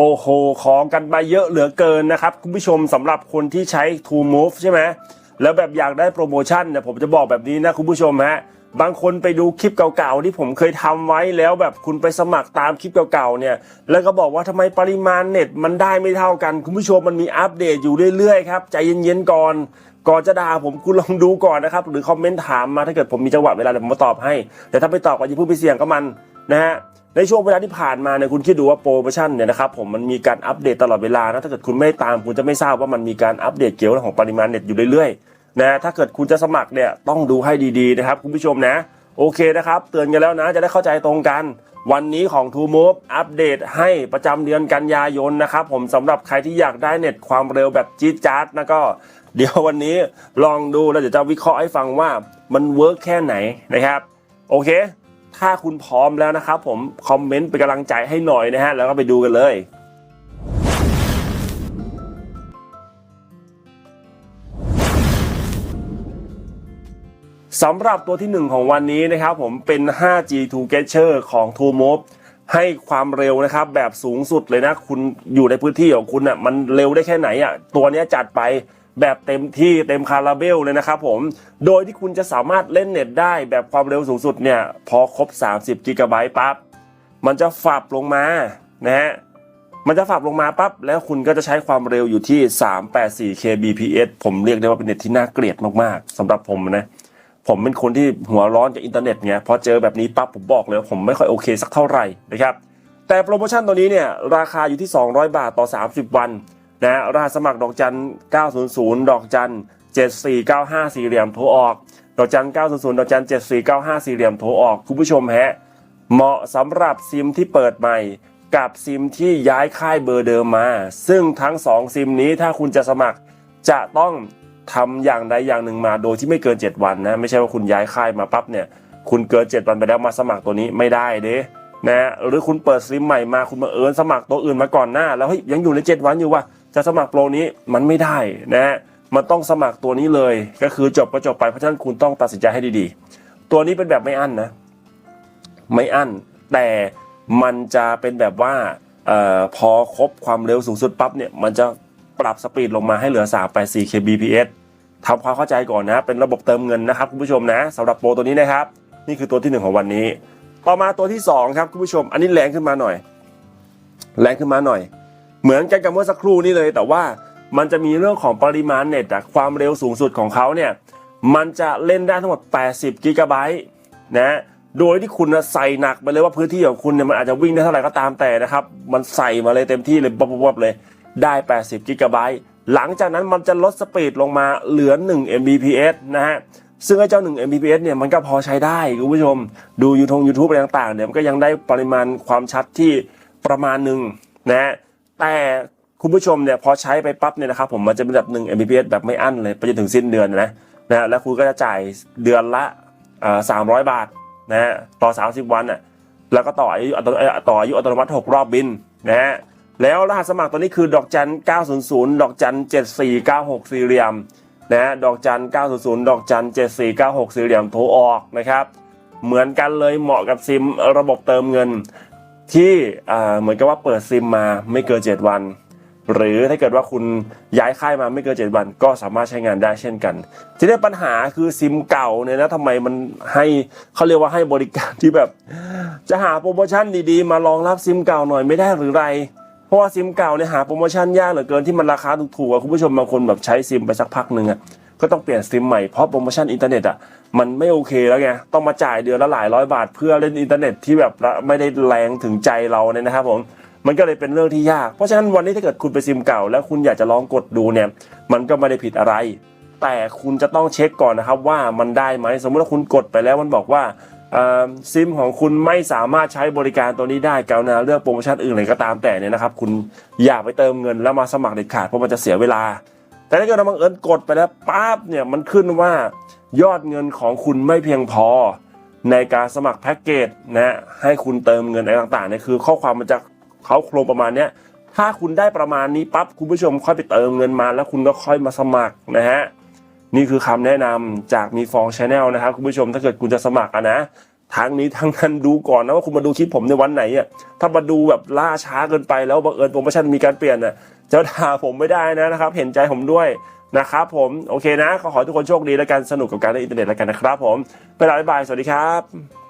โอ้โห ของกันมาเยอะเหลือเกินนะครับ คุณผู้ชมสำหรับคนที่ใช้ True Move ใช่ไหมแล้วแบบอยากได้โปรโมชั่นเนี่ยผมจะบอกแบบนี้นะคุณผู้ชมฮะบางคนไปดูคลิปเก่าๆที่ผมเคยทำไว้แล้วแบบคุณไปสมัครตามคลิปเก่าๆเนี่ย แล้วก็บอกว่าทำไมปริมาณเน็ตมันได้ไม่เท่ากัน คุณผู้ชมมันมีอัปเดตอยู่เรื่อยๆครับ ใจเย็นๆก่อน ก่อนจะด่าผมคุณลองดูก่อนนะครับ หรือคอมเมนต์ถามมาถ้าเกิดผมมีจังหวะเวลาเดี๋ยวผมมาตอบให้ แต่ถ้าไม่ตอบก็อย่าเพิ่งไปเสี่ยงกับมันนะฮะ ในช่วงเวลาที่ผ่านมาเนี่ยคุณคิดดูว่าโปรโมชั่นเนี่ยนะครับผมมันมีการอัปเดตตลอดเวลานะถ้าเกิดคุณไม่ตามคุณจะไม่ทราบว่ามันมีการอัปเดตเกี่ยวเรื่องของปริมาณเน็ตอยู่เรื่อยๆนะถ้าเกิดคุณจะสมัครเนี่ยต้องดูให้ดีๆนะครับคุณผู้ชมนะโอเคนะครับเตือนกันแล้วนะจะได้เข้าใจตรงกัน วันนี้ของ t o m o v e อัปเดตให้ประจำเดือนกันยายนนะครับผมสำหรับใครที่อยากได้เน็ตความเร็วแบบจี๊ดจ๊าดนะก็เดี๋ยววันนี้ลองดูแล้วเดี๋ยวจะวิเคราะห์ให้ฟังว่ามันเวิร์กแค่ไหนนะครับ โอเค ถ้าคุณพร้อมแล้วนะครับผมคอมเมนต์เป็นกำลังใจให้หน่อยนะฮะแล้วก็ไปดูกันเลยสำหรับตัวที่ 1 ของวันนี้นะครับผมเป็น 5G to Getcher ของ t o m o v e ให้ความเร็วนะครับแบบสูงสุดเลยนะ คุณอยู่ในพื้นที่ของคุณอะมันเร็วได้แค่ไหนอะตัวนี้จัดไป แบบเต็มที่เต็มคาราเบลเลยนะครับผม โดยที่คุณจะสามารถเล่นเน็ตได้แบบความเร็วสูงสุดเนี่ยพอครบ 30กิกะไบต์ปั๊บ มันจะฝับลงมานะฮะ มันจะฝับลงมาปั๊บ แล้วคุณก็จะใช้ความเร็วอยู่ที่ 384 kbps ผมเรียกได้ว่าเป็นเน็ตที่น่าเกลียดมากๆสำหรับผมนะ ผมเป็นคนที่หัวร้อนจากอินเทอร์เน็ตไงพอเจอแบบนี้ปั๊บผมบอกเลยว่าผมไม่ค่อยโอเคสักเท่าไหร่นะครับแต่โปรโมชั่นตัวนี้เนี่ยราคาอยู่ที่ 200 บาทต่อ 30 วัน นะรหัสสมัครดอกจัน 900 ดอกจัน 7495 สี่เหลี่ยมโทรออก ดอกจัน 900 ดอกจัน 7495 สี่เหลี่ยมโทรออก คุณผู้ชมฮะ เหมาะสำหรับซิมที่เปิดใหม่ กับซิมที่ย้ายค่ายเบอร์เดิมมา ซึ่งทั้ง 2 ซิมนี้ถ้าคุณจะสมัครจะต้องทำอย่างใดอย่างหนึ่งมา โดยที่ไม่เกิน 7 วันนะ ไม่ใช่ว่าคุณย้ายค่ายมาปั๊บเนี่ย คุณเกิน 7 วันไปแล้วมาสมัครตัวนี้ไม่ได้เด้นะหรือคุณเปิดซิมใหม่มาคุณมาเอิญสมัครตัวอื่นมาก่อนหน้า แล้วเฮ้ยยังอยู่ใน 7 วันอยู่ว่า จะสมัครโปรนี้มันไม่ได้นะ มันต้องสมัครตัวนี้เลย ก็คือจบก็จบไปเพราะฉะนั้นคุณต้องตัดสินใจให้ดีๆ ตัวนี้เป็นแบบไม่อั้นนะ ไม่อั้น แต่มันจะเป็นแบบว่าออพอครบความเร็วสูงสุดปั๊บเนี่ยมันจะปรับสปีดลงมาให้เหลือ 384 kbps ทำความเข้าใจก่อนนะ เป็นระบบเติมเงินนะครับคุณผู้ชมนะสำหรับโปรตัวนี้นะครับ นี่คือตัวที่ 1 ของวันนี้ ต่อมาตัวที่ 2 ครับคุณผู้ชม อันนี้แรงขึ้นมาหน่อย แรงขึ้นมาหน่อย เหมือนกันกับเมื่อสักครู่นี้เลย แต่ว่ามันจะมีเรื่องของปริมาณเน็ตอะความเร็วสูงสุดของเขาเนี่ยมันจะเล่นได้ทั้งหมด 80 กิกะไบต์นะโดยที่คุณใส่หนักไปเลยว่าพื้นที่ของคุณเนี่ยมันอาจจะวิ่งได้เท่าไหร่ก็ตามแต่นะครับ มันใส่มาเลยเต็มที่เลยบ๊อบๆเลยได้ 80 กิกะไบต์หลังจากนั้นมันจะลดสปีดลงมาเหลือ 1 Mbps นะฮะซึ่งไอ้เจ้า 1 Mbps เนี่ยมันก็พอใช้ได้คุณผู้ชม ดูยูทงยูทูบอะไรต่างๆเนี่ยมันก็ยังได้ปริมาณความชัดที่ประมาณหนึ่งนะฮะ แต่คุณผู้ชมเนี่ยพอใช้ไปปั๊บเนี่ยนะครับผมมันจะเป็นแบบ1 Mbps แบบไม่อั้นเลยไปจนถึงสิ้นเดือนนะนะแล้วคุณก็จะจ่ายเดือนละสามร้อยบาทนะฮะต่อ 30 วันอะแล้วก็ต่ออายุต่อต่ออายุอัตโนมัติ 6 รอบบินนะฮะแล้วรหัสสมัครตัวนี้คือดอกจัน 900 ดอกจัน 7496 สี่เหลี่ยมนะฮะดอกจัน 900 ดอกจัน 7496 สี่เหลี่ยมโทรออกนะครับเหมือนกันเลยเหมาะกับซิมระบบเติมเงิน ที่เหมือนกับว่าเปิดซิมมาไม่เกิน 7 วัน หรือถ้าเกิดว่าคุณย้ายค่ายมาไม่เกิน 7 วัน ก็สามารถใช้งานได้เช่นกัน ทีนี้ปัญหาคือซิมเก่าเนี่ยนะทำไมมันให้เขาเรียกว่าให้บริการที่แบบ จะหาโปรโมชั่นดีๆ มารองรับซิมเก่าหน่อยไม่ได้หรือไรเพราะว่าซิมเก่าเนี่ยหาโปรโมชั่นยากเหลือเกินที่มันราคาถูกๆอะคุณผู้ชมบางคนแบบใช้ซิมไปสักพักหนึ่งอะ ก็ต้องเปลี่ยนซิมใหม่เพราะโปรโมชั่นอินเทอร์เน็ตอะมันไม่โอเคแล้วไงต้องมาจ่ายเดือนละหลายร้อยบาท เพื่อเล่นอินเทอร์เน็ตที่แบบไม่ได้แรงถึงใจเราเนี่ยนะครับผมมันก็เลยเป็นเรื่องที่ยาก เพราะฉะนั้นวันนี้ถ้าเกิดคุณไปซิมเก่า แล้วคุณอยากจะลองกดดูเนี่ย มันก็ไม่ได้ผิดอะไร แต่คุณจะต้องเช็คก่อนนะครับว่ามันได้ไหมสมมติว่าคุณกดไปแล้วมันบอกว่าซิมของคุณไม่สามารถใช้บริการตัวนี้ได้กรุณาเลือกโปรโมชั่นอื่นเลยก็ตามแต่เนี่ยนะครับ คุณอย่าไปเติมเงินแล้วมาสมัครเด็ดขาดเพราะมันจะเสียเวลา แต่ถ้าเกิดเราบังเอิญกดไปแล้วปั๊บเนี่ยมันขึ้นว่ายอดเงินของคุณไม่เพียงพอในการสมัครแพ็กเกจนะให้คุณเติมเงินอะไรต่างๆเนี่ยคือข้อความมันจะเขาโครงประมาณเนี้ยถ้าคุณได้ประมาณนี้ปั๊บคุณผู้ชมค่อยไปเติมเงินมา แล้วคุณก็ค่อยมาสมัครนะฮะนี่คือคำแนะนำจากมีฟองชาแนลนะครับคุณผู้ชมถ้าเกิดคุณจะสมัครนะทางนี้ทางนั้นดูก่อนนะว่าคุณมาดูคลิปผมในวันไหนอะถ้ามาดูแบบล่าช้าเกินไปแล้วบังเอิญโปรโมชั่นมีการเปลี่ยนอะ จะด่าผมไม่ได้นะนะครับ เห็นใจผมด้วยนะครับผมโอเคนะขอขอให้ทุกคนโชคดีและกันสนุกกับการเล่นอินเทอร์เน็ตแล้วกันนะครับผมไปลาบ๊ายบายสวัสดีครับ